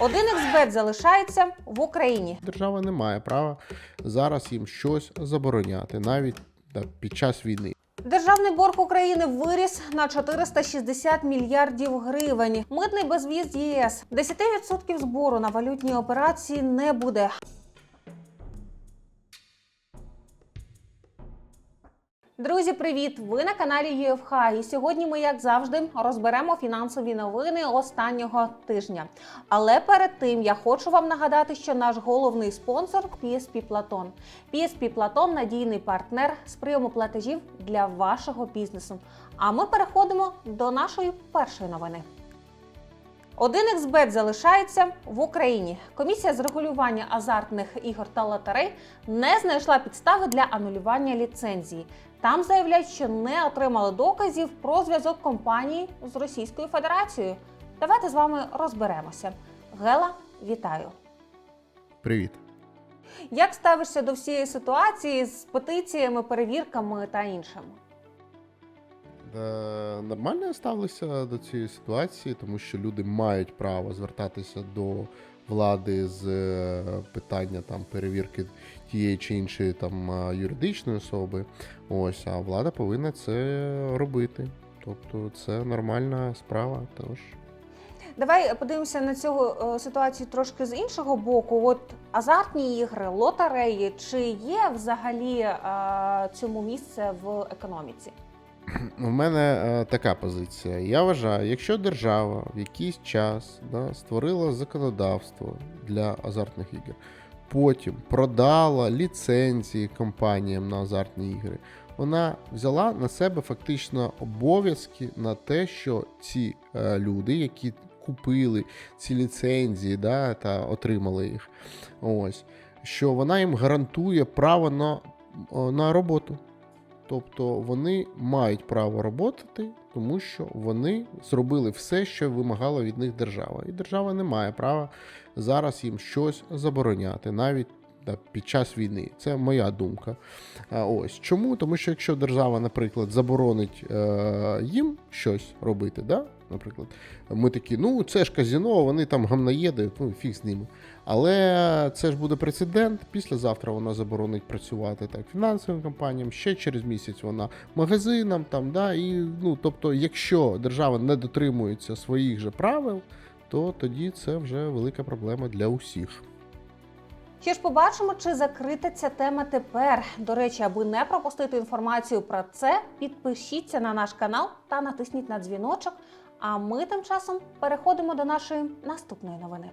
Один xbet залишається в Україні. Держава не має права зараз їм щось забороняти, навіть під час війни. Державний борг України виріс на 460 мільярдів гривень. Митний безвіз ЄС. 10% збору на валютні операції не буде. Друзі, привіт! Ви на каналі ЮФХ. І сьогодні ми, як завжди, розберемо фінансові новини останнього тижня. Але перед тим я хочу вам нагадати, що наш головний спонсор PSP Platon. PSP Platon – надійний партнер з прийому платежів для вашого бізнесу. А ми переходимо до нашої першої новини. Один xbet залишається в Україні. Комісія з регулювання азартних ігор та лотерей не знайшла підстави для анулювання ліцензії. Там заявляють, що не отримали доказів про зв'язок компанії з Російською Федерацією. Давайте з вами розберемося. Гела, вітаю! Привіт. Як ставишся до всієї ситуації з петиціями, перевірками та іншим? Е, Нормально я ставлюся до цієї ситуації, тому що люди мають право звертатися до влади з е, питання там перевірки тієї чи іншої там е, юридичної особи. Ось, а влада повинна це робити. Тобто це нормальна справа. Тож Давай подивимося на цю ситуацію трошки з іншого боку. От азартні ігри, лотереї, чи є взагалі цьому місце в економіці? У мене е, така позиція. Я вважаю, якщо держава в якийсь час да, створила законодавство для азартних ігор, потім продала ліцензії компаніям на азартні ігри, вона взяла на себе фактично обов'язки на те, що ці е, люди, які купили ці ліцензії да, та отримали їх, ось, що вона їм гарантує право на, на роботу. Тобто вони мають право роботи, тому що вони зробили все, що вимагала від них держава. І держава не має права зараз їм щось забороняти, навіть під час війни. Це моя думка. Ось чому? Тому що якщо держава, наприклад, заборонить е, їм щось робити, да? Наприклад, ми такі, ну це ж казіно, вони там гамнаєди, ну фіг з ними. Але це ж буде прецедент. Післязавтра вона заборонить працювати так фінансовим компаніям. Ще через місяць вона магазинам там. Да, і ну тобто, якщо держава не дотримується своїх же правил, то тоді це вже велика проблема для усіх. Що ж побачимо, чи закрита ця тема тепер. До речі, аби не пропустити інформацію про це, підпишіться на наш канал та натисніть на дзвіночок. А ми тим часом переходимо до нашої наступної новини.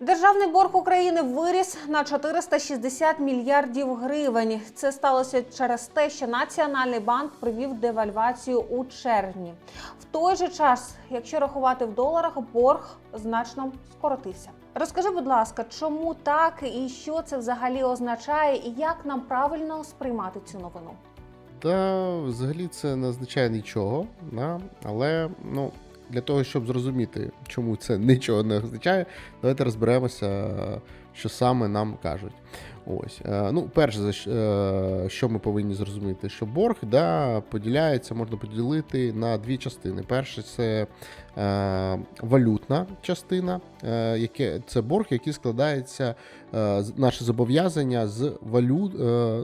Державний борг України виріс на 460 мільярдів гривень. Це сталося через те, що Національний банк провів девальвацію у червні. В той же час, якщо рахувати в доларах, борг значно скоротився. Розкажи, будь ласка, чому так і що це взагалі означає, і як нам правильно сприймати цю новину? Та взагалі це не означає нічого, да? але ну, для того, щоб зрозуміти, чому це нічого не означає, давайте розберемося, що саме нам кажуть. Ось, е, ну, перше, за е, що ми повинні зрозуміти, що борг да, поділяється, можна поділити на дві частини. Перше це е, валютна частина, яке, це борг, який складається, наше зобов'язання з валют,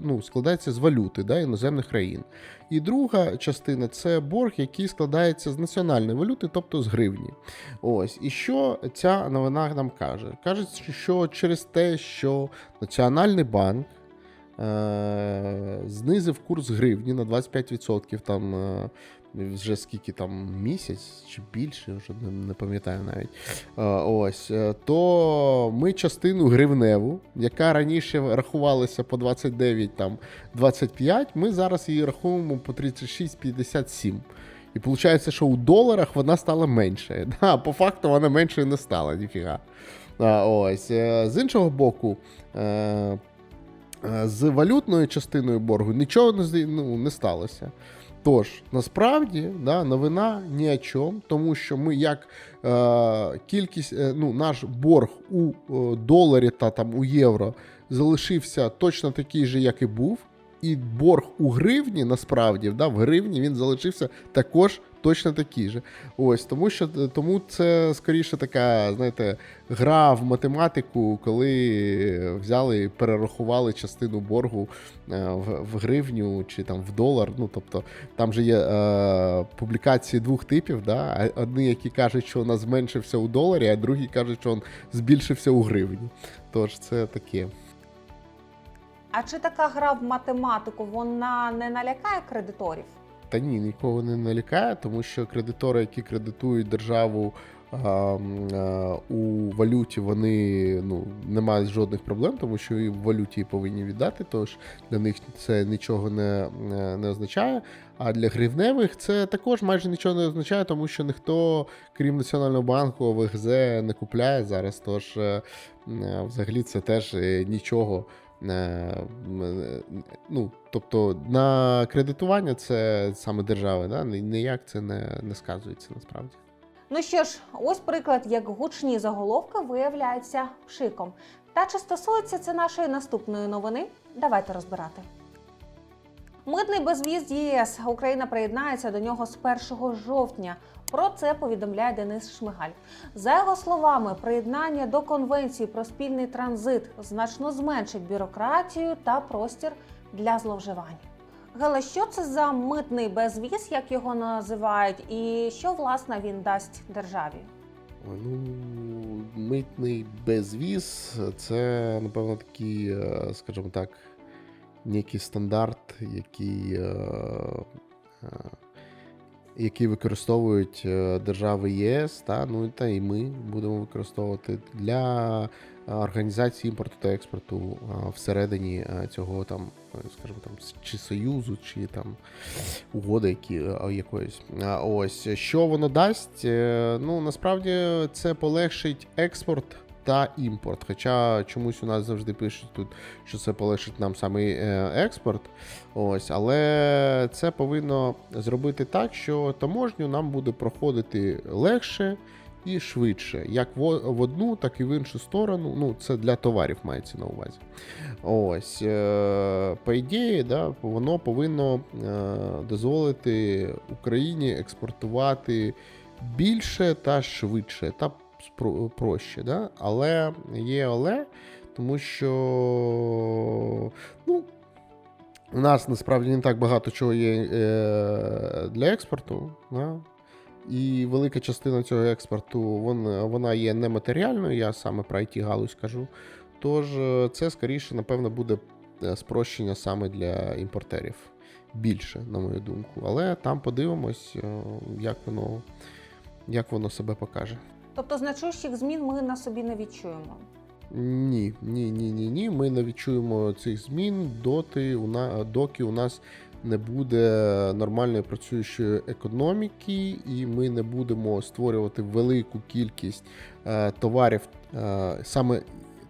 ну, складається з валюти да, іноземних країн. І друга частина це борг, який складається з національної валюти, тобто з гривні. Ось і що ця новина нам каже? Каже, що через те, що Національний банк е- знизив курс гривні на 25%, там е- вже скільки там місяць чи більше, вже не, не пам'ятаю навіть. Е, ось, е, то ми частину гривневу, яка раніше рахувалася по 29, там 25, ми зараз її рахуємо по 36,57. І виходить, що у доларах вона стала менше. Да, по факту вона меншою не стала, ніфіга. А, ось. е, З іншого боку, е, е, з валютною частиною боргу нічого не, ну, не сталося. Тож, насправді, да, новина ні о чому, тому що ми як е, кількість, е, ну, наш борг у е, доларі та там у євро залишився точно такий же, як і був. І борг у гривні насправді да, в гривні він залишився також точно такі ж. Ось тому, що тому це скоріше така, знаєте, гра в математику, коли взяли і перерахували частину боргу е, в, в гривню чи там в долар. Ну тобто там же є е, публікації двох типів. Да? Одні, які кажуть, що нас зменшився у доларі, а другі кажуть, що він збільшився у гривні. Тож це таке. А чи така гра в математику вона не налякає кредиторів? Та ні, нікого не налякає, тому що кредитори, які кредитують державу а, у валюті, вони ну, не мають жодних проблем, тому що і в валюті повинні віддати, тож для них це нічого не, не, означає. А для гривневих це також майже нічого не означає, тому що ніхто, крім Національного банку, ОВГЗ не купляє зараз. Тож е, взагалі це теж е, нічого. Е, е, Ну, тобто на кредитування це саме держави, да? ні- ніяк це не, не сказується насправді. Ну що ж, ось приклад, як гучні заголовки виявляються пшиком. Та чи стосується це нашої наступної новини? Давайте розбирати. Митний безвіз ЄС. Україна приєднається до нього з 1 жовтня. Про це повідомляє Денис Шмигаль. За його словами, приєднання до конвенції про спільний транзит значно зменшить бюрократію та простір для зловживань. Гела, що це за митний безвіз, як його називають, і що власне він дасть державі? Ну, митний безвіз це, напевно, такий, е, скажімо так, некий стандарт, який, е, е, який використовують е, держави ЄС, та, ну та і ми будемо використовувати для організації імпорту та експорту всередині цього там, скажімо там, чи союзу, чи там угоди, які якоїсь. Ось що воно дасть? Ну насправді це полегшить експорт. Та імпорт. Хоча чомусь у нас завжди пишуть тут, що це полегшить нам саме експорт. Ось, але це повинно зробити так, що таможню нам буде проходити легше і швидше, як в одну, так і в іншу сторону. Ну, це для товарів мається на увазі. Ось, е, по ідеї, да, воно повинно е, дозволити Україні експортувати більше та швидше, та проще. Да? Але є але, тому що ну, у нас насправді не так багато чого є е, для експорту. Да? І велика частина цього експорту вона, вона є нематеріальною, я саме про it галузь кажу. Тож е, це скоріше, напевно, буде е, спрощення саме для імпортерів. Більше, на мою думку. Але там подивимось, як воно, як воно себе покаже. Тобто значущих змін ми на собі не відчуємо. Ні, ні, ні, ні, ні. Ми не відчуємо цих змін доти, у на, доки у нас не буде нормальної працюючої економіки, і ми не будемо створювати велику кількість е, товарів, е, саме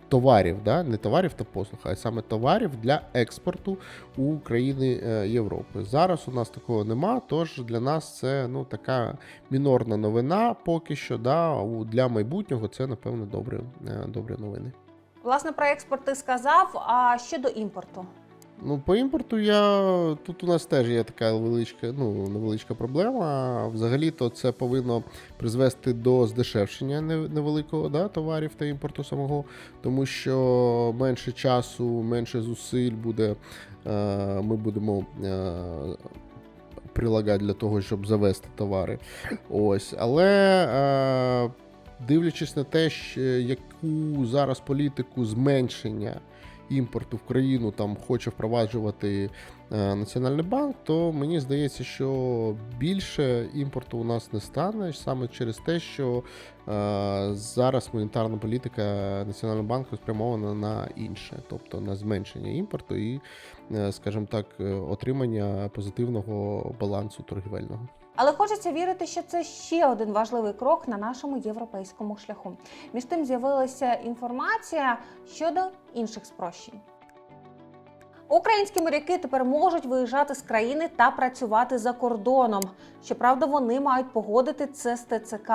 товарів, да? не товарів та послуг, а саме товарів для експорту у країни е, Європи. Зараз у нас такого нема, тож для нас це ну, така мінорна новина поки що. Да? Для майбутнього це, напевно, добре, е, добрі новини. Власне, про експорт ти сказав. А щодо імпорту? Ну, по імпорту я тут у нас теж є така величка, ну, невеличка проблема. Взагалі-то це повинно призвести до здешевшення невеликого да, товарів та імпорту самого, тому що менше часу, менше зусиль буде. Е, ми будемо. Е, прилагати для того, щоб завести товари. Ось. Але е, дивлячись на те, яку зараз політику зменшення імпорту в країну там хоче впроваджувати е, Національний банк, то мені здається, що більше імпорту у нас не стане саме через те, що е, зараз монетарна політика Національного банку спрямована на інше, тобто на зменшення імпорту і, е, скажімо так, отримання позитивного балансу торгівельного. Але хочеться вірити, що це ще один важливий крок на нашому європейському шляху. Між тим з'явилася інформація щодо інших спрощень. Українські моряки тепер можуть виїжджати з країни та працювати за кордоном. Щоправда, вони мають погодити це з ТЦК.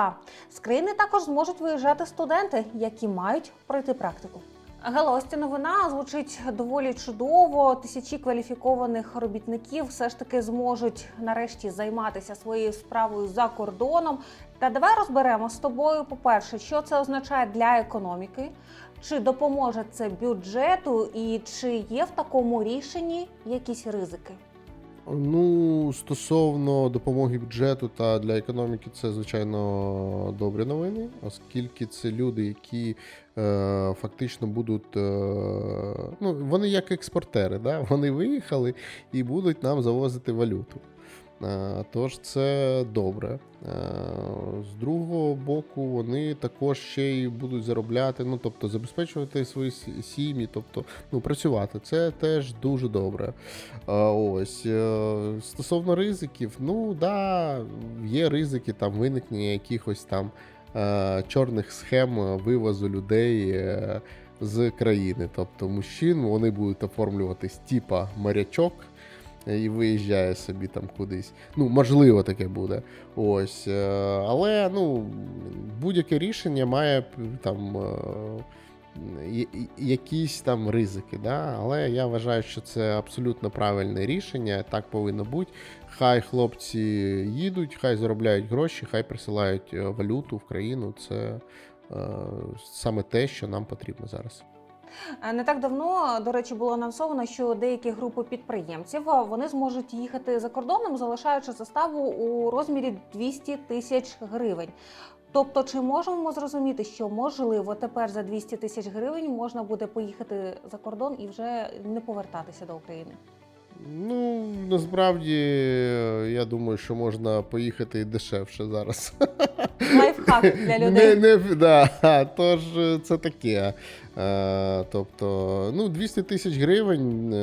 З країни також зможуть виїжджати студенти, які мають пройти практику. Ось новина звучить доволі чудово. Тисячі кваліфікованих робітників все ж таки зможуть нарешті займатися своєю справою за кордоном. Та давай розберемо з тобою, по-перше, що це означає для економіки, чи допоможе це бюджету, і чи є в такому рішенні якісь ризики? Ну, стосовно допомоги бюджету та для економіки, це звичайно добрі новини, оскільки це люди, які е, фактично будуть. Е, ну, вони як експортери, да? вони виїхали і будуть нам завозити валюту. Е, Тож це добре. Е, З другого боку, вони також ще й будуть заробляти, ну тобто забезпечувати свої сім'ї, тобто ну, працювати. Це теж дуже добре. Ось е, стосовно ризиків, ну да, є ризики там виникнення якихось там чорних схем вивозу людей з країни. Тобто мужчин вони будуть оформлюватись типа морячок. Е, І виїжджає собі там кудись. Ну, можливо, таке буде. Ось. е, Але ну, будь-яке рішення має там е, якісь там ризики. Да? Але я вважаю, що це абсолютно правильне рішення. Так повинно бути. Хай хлопці їдуть, хай заробляють гроші, хай присилають валюту в країну. Це е, саме те, що нам потрібно зараз. Е, Не так давно, до речі, було анонсовано, що деякі групи підприємців е, вони зможуть їхати за кордоном, залишаючи заставу у розмірі 200 тисяч гривень. Тобто, чи можемо зрозуміти, що можливо тепер за 200 тисяч гривень можна буде поїхати за кордон і вже не повертатися до України? Ну, насправді, е, я думаю, що можна поїхати і дешевше зараз. Лайфхак для людей. не, да, тож е, це таке. Е, тобто, ну, 200 тисяч гривень.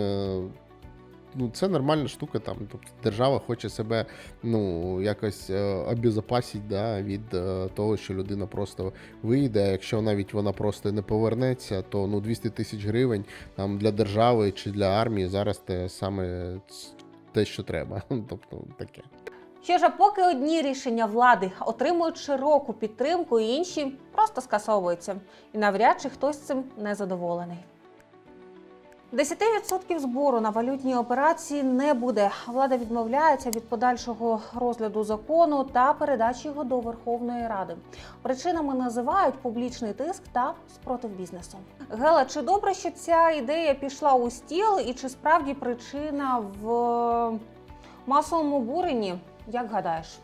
Ну, це нормальна штука. Там, тобто держава хоче себе ну, якось е, обезопасити да, від е, того, що людина просто вийде. Якщо навіть вона просто не повернеться, то ну, 200 тисяч гривень там, для держави чи для армії зараз те саме те, що треба. Тобто таке. Що ж, поки одні рішення влади отримують широку підтримку, інші просто скасовуються. І навряд чи хтось цим не задоволений. 10% збору на валютні операції не буде. Влада відмовляється від подальшого розгляду закону та передачі його до Верховної Ради. Причинами називають публічний тиск та спротив бізнесу. Гела, чи добре, що ця ідея пішла у стіл, і чи справді причина в масовому буренні? Як гадаєш?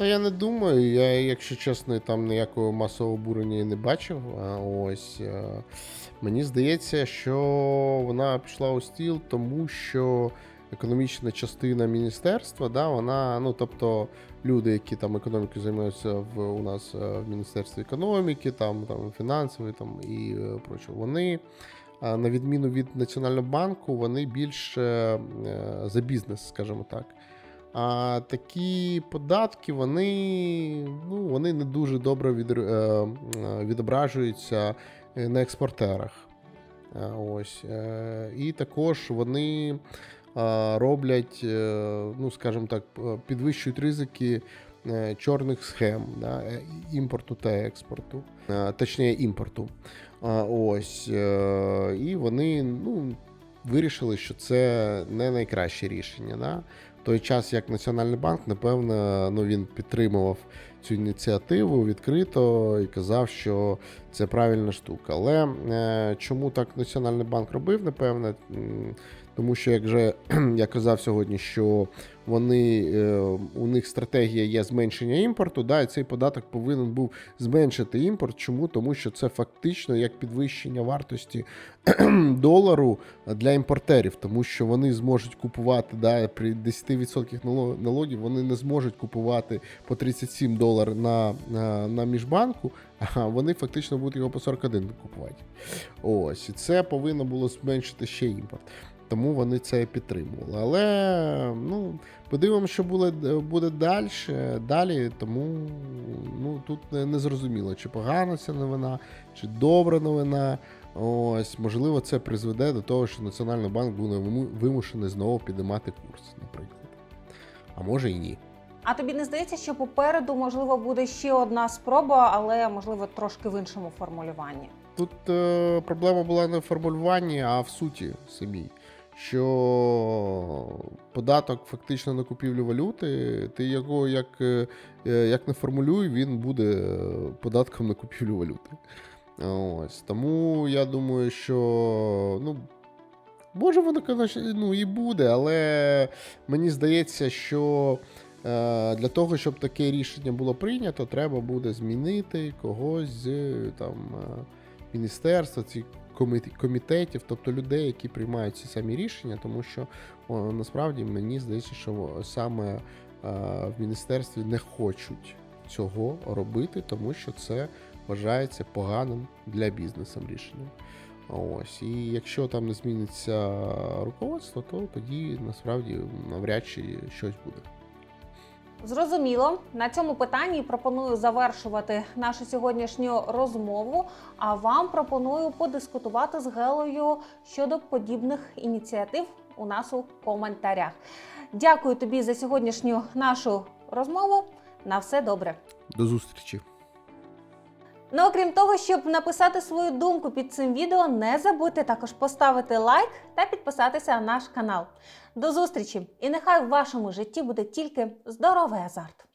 Та я не думаю. Я, якщо чесно, там ніякого масового обурення і не бачив. Ось е, мені здається, що вона пішла у стіл, тому що економічна частина міністерства, да, вона, ну тобто, люди, які там економікою займаються в у нас е, в Міністерстві економіки, там, там фінансової там і е, прочого, вони. На відміну від Національного банку, вони більше е, за бізнес, скажімо так. А такі податки, вони, ну, вони не дуже добре від, е, е, відображуються е, на експортерах. Ось. І також вони роблять, ну, скажімо так, підвищують ризики чорних схем да, імпорту та експорту, точніше імпорту. Ось. І вони ну, вирішили, що це не найкраще рішення. Да? Той час, як Національний банк, напевно, ну, він підтримував цю ініціативу відкрито і казав, що це правильна штука. Але е, чому так Національний банк робив, напевне? Тому що, як вже я казав сьогодні, що вони е, у них стратегія є зменшення імпорту, да, і цей податок повинен був зменшити імпорт. Чому? Тому що це фактично як підвищення вартості долару для імпортерів, тому що вони зможуть купувати да, при 10% налогів, вони не зможуть купувати по 37 доларів на, на, на міжбанку, а вони фактично будуть його по 41 купувати. Ось, і це повинно було зменшити ще імпорт. Тому вони це підтримували. Але ну, подивимося, що буде, буде далі. Далі, тому ну, тут не, зрозуміло, чи погана ця новина, чи добра новина. Ось, можливо, це призведе до того, що Національний банк буде виму- вимушений знову підіймати курс, наприклад. А може і ні. А тобі не здається, що попереду можливо буде ще одна спроба, але можливо трошки в іншому формулюванні? Тут е, проблема була не в формулюванні, а в суті самій. Що податок фактично на купівлю валюти, ти його як, е, е, як не формулюй, він буде е, податком на купівлю валюти. Ось. Тому я думаю, що ну, може воно, ну, і буде, але мені здається, що для того, щоб таке рішення було прийнято, треба буде змінити когось з там. міністерства, ці комітетів, тобто людей, які приймають ці самі рішення, тому що о, насправді мені здається, що саме е, в міністерстві не хочуть цього робити, тому що це вважається поганим для бізнесу рішенням. Ось, і якщо там не зміниться руководство, то тоді насправді навряд чи щось буде. Зрозуміло, на цьому питанні пропоную завершувати нашу сьогоднішню розмову. А вам пропоную подискутувати з Гелою щодо подібних ініціатив у нас у коментарях. Дякую тобі за сьогоднішню нашу розмову. На все добре. До зустрічі! Ну, окрім того, щоб написати свою думку під цим відео, не забудьте також поставити лайк та підписатися на наш канал. До зустрічі! І нехай в вашому житті буде тільки здоровий азарт!